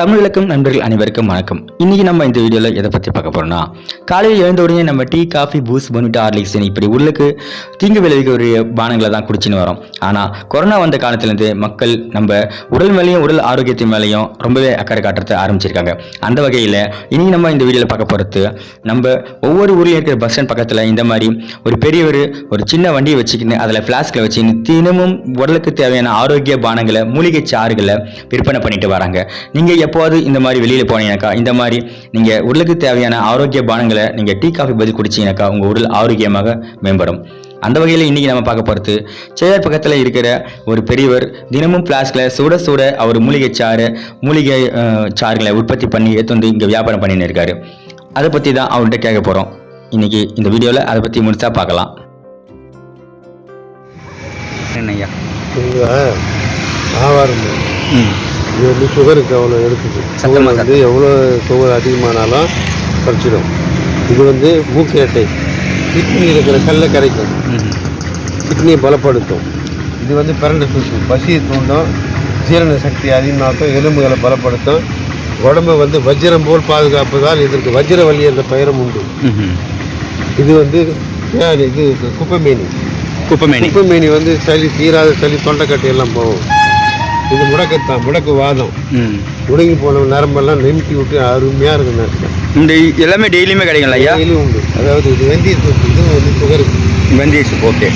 தமிழ் நண்பர்கள் அனைவருக்கும் வணக்கம். இன்னைக்கு நம்ம இந்த வீடியோவில் எதை பற்றி பார்க்க போகிறோம்னா காலையில் எழுந்த உடனே நம்ம tea coffee Boost Bournvita Horlicks இப்படி உள்ளுக்கு தீங்கு விளைவிக்கக்கூடிய பானங்களை தான் குடிச்சின்னு வரோம். ஆனால் கொரோனா வந்த காலத்துலேருந்து மக்கள் நம்ம உடல் மேலேயும் உடல் ஆரோக்கியத்தின் மேலேயும் ரொம்பவே அக்கறை காட்டுறத ஆரம்பிச்சிருக்காங்க. அந்த வகையில் இன்னைக்கு நம்ம இந்த வீடியோவில் பார்க்க போகிறது நம்ம ஒவ்வொரு ஊர்லேயும் இருக்கிற பஸ் ஸ்டாண்ட் பக்கத்தில் இந்த மாதிரி ஒரு பெரியவர் ஒரு சின்ன வண்டியை வச்சுக்கின்னு அதில் ஃப்ளாஸ்கில் வச்சுக்கின்னு தினமும் உடலுக்கு தேவையான ஆரோக்கிய பானங்களை மூலிகை சாறுகளை விற்பனை பண்ணிட்டு வராங்க. நீங்கள் எப்போவாது இந்த மாதிரி வெளியில் போனீங்கன்னாக்கா இந்த மாதிரி நீங்கள் உடலுக்கு தேவையான ஆரோக்கிய பானங்களை நீங்கள் டீ காஃபி பதில் குடிச்சீங்கன்னாக்கா உங்கள் உடல் ஆரோக்கியமாக மேம்படும். அந்த வகையில் இன்னைக்கு நம்ம பார்க்க போகிறது சேர் பக்கத்தில் இருக்கிற ஒரு பெரியவர் தினமும் ஃப்ளாஸ்கில் சுட சுட அவர் மூலிகை சாறு மூலிகை சாறுகளை உற்பத்தி பண்ணி எடுத்து வந்து இங்கே வியாபாரம் பண்ணின்னு இருக்காரு. அதை பற்றி தான் அவர்கிட்ட கேட்க போகிறோம் இன்னைக்கு இந்த வீடியோவில் அதை பற்றி முழுசாக பார்க்கலாம். என்னய்யா? இங்கே ஆவாரம் ம். இது வந்து சுகருக்கு அவ்வளோ எடுக்குது. சுகர் வந்து எவ்வளோ சுகர் அதிகமானாலும் குறைச்சிடும். இது வந்து மூக்கேட்டை கிட்னி இருக்கிற கல்லை கரைக்கும். கிட்னியை பலப்படுத்தும். இது வந்து பிறண்ட தூக்கும் பசியை தூண்டும். ஜீரண சக்தி அதிகமாக்கும் எலும்புகளை பலப்படுத்தும். உடம்பை வந்து வஜ்ரம் போல் பாதுகாப்பதால் இதற்கு வஜ்ரவல்லி என்ற பெயரும் உண்டு. இது வந்து இது குப்பைமேனி. குப்பமேனி. குப்பைமேனி வந்து சளி தீராத சளி தொண்டைக்கட்டு எல்லாம் போகும். இது முடக்கத்தான் முடக்கு வாதம் ம். முடங்கி போன நரம்பெல்லாம் நிமித்தி விட்டு அருமையாக இருக்கும் இந்த எல்லாமே டெய்லியுமே கிடைக்கும்ல ஐயா? டெய்லியும் உண்டு. அதாவது இது வெந்தய சூப்பு இது வந்து சுகருக்கு வெந்தய ஓகே.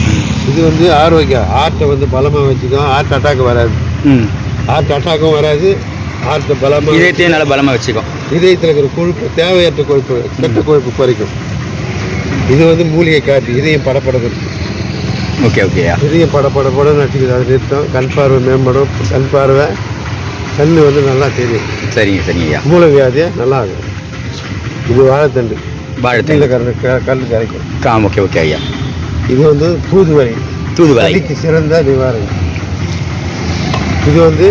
இது வந்து ஆரோக்கியம் ஹார்ட்டை வந்து பலமாக வச்சுக்கும் ஹார்ட் அட்டாக் வராது. ஹார்ட் அட்டாக்கும் வராது ஹார்ட்டை பலமாக இதயத்தையும் நல்லா பலமாக வச்சுக்கோ இதயத்தில் இருக்கிற கொழுப்பு தேவையற்ற கொழுப்பு கெட்ட கொழுப்பு குறைக்கும். இது வந்து மூலிகை காப்பி இதயம் படப்படக்கிறது ஓகே ஓகேயா இதயம் படப்பட பட நட்டுக்குது அது நிறுத்தம். கண் பார்வை மேம்படும். கண் பார்வை கண் வந்து நல்லா தெரியும். சரிங்க சரிங்க ஐயா மூல வியாதியை? நல்லா ஆகும் இது வாழைத்தண்டு. வாழைத்தண்டு. கரு கல் கரைக்கும். ஆ ஓகே ஓகே ஐயா இது வந்து தூதுவளை. சளிக்கு சிறந்த நிவாரணம். இது வந்து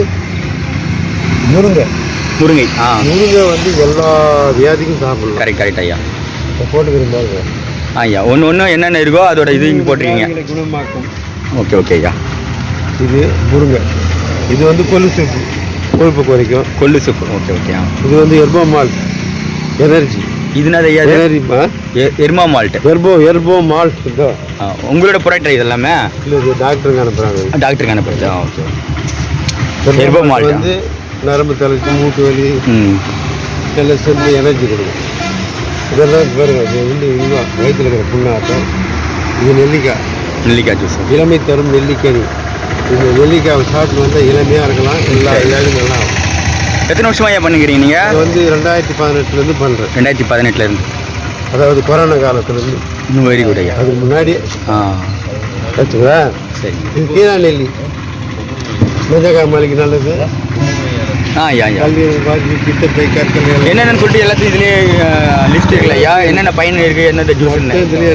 முருங்கை. முருங்கை ஆ. முருங்கை வந்து எல்லா வியாதிக்கும் சாப்பிடலாம். கரெக்ட் கரெக்ட் ஐயா போட்டுக்கிற மாதிரி ஆ ஐயா. ஒன்று ஒன்று என்னென்ன இருக்கோ அதோட இது இங்கே போட்டிருக்கீங்க. குணமாக்கும். ஓகே ஓகே ஐயா. இது முருங்கை. இது வந்து கொள்ளு சூப்பு. கொழுப்பு குறைக்கும். கொள்ளு சூப் ஓகே ஓகே இது வந்து எர்போ மால்ட். எனர்ஜி. இதுனா ஐயா இது? எனர்ஜி எ- எருமா மால்ட். எர்போ எர்போ மால்ட் உங்களோட ப்ராடக்ட் இது எல்லாமே? இல்லை இது டாக்டருங்க அனுப்புகிறாங்க டாக்டருக்கு அனுப்புறது. ஓகே எர்போ மால்ட் வந்து நரம்பு தலைக்கு மூட்டு வலி எல்லாம் சேர்ந்து எனர்ஜி கொடுக்கும். இதெல்லாம் பாருங்க இது வந்து இதுதான் வயிற்றுல இருக்கிற புண்ணாட்டம் இது நெல்லிக்காய். நெல்லிக்காய் ஜூஸ் இளமை தரும் நெல்லிக்கனி இந்த நெல்லிக்காய் சாப்பிட்டு வந்தால் இளமையாக இருக்கலாம் எல்லா வியாதியும் நல்லா ஆகும். எத்தனை வருஷமா ஐயா பண்ணுகிறீங்க நீங்கள் இது வந்து ரெண்டாயிரத்தி பதினெட்டுலேருந்து பண்ணுறேன் ரெண்டாயிரத்தி பதினெட்டுலேருந்து அதாவது கொரோனா காலத்துலேருந்து இன்னும் வெரி குட் ஐயா. அதுக்கு முன்னாடி ஆ. சரி. இது கீழா நெல்லி. நெஞ்சக்காய் மலைக்கு நல்லது. ஆ கற்கள் எல்லாம் என்னென்னு சொல்லிட்டு எல்லாத்தையும் இதுலேயே லிஸ்ட் இருக்குல்ல. ஐயா என்னென்ன பயன் இருக்குது என்னென்ன ஜூஸ்ன்னு இதுலயே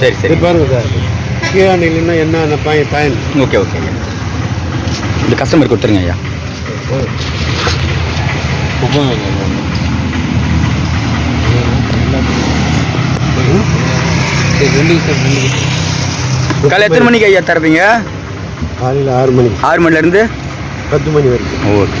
சரி சரி. பாருங்க சார். என்ன பயன் பயன்? ஓகே ஓகே இந்த கஸ்டமர் கொடுத்துருங்க ஐயா. காலை எத்தனை மணிக்கு ஐயா தரப்பீங்க காலையில் ஆறு மணிக்கு ஆறு மணிலேருந்து பத்து மணி வரைக்கும். ஓகே.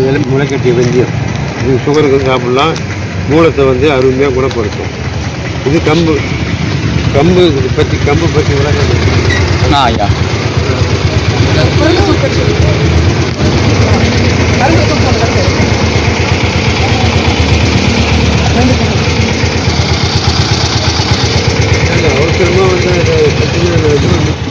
இதெல்லாம் முளைக்கட்டிய வெந்தயம் இது சுகருக்கு சாப்பிட்லாம். மூலத்தை வந்து அருமையாக குணப்படுத்தும். இது கம்பு கம்பு பற்றி கம்பு பற்றி விளக்கம் ஐயா. ஒருத்தருமா வந்து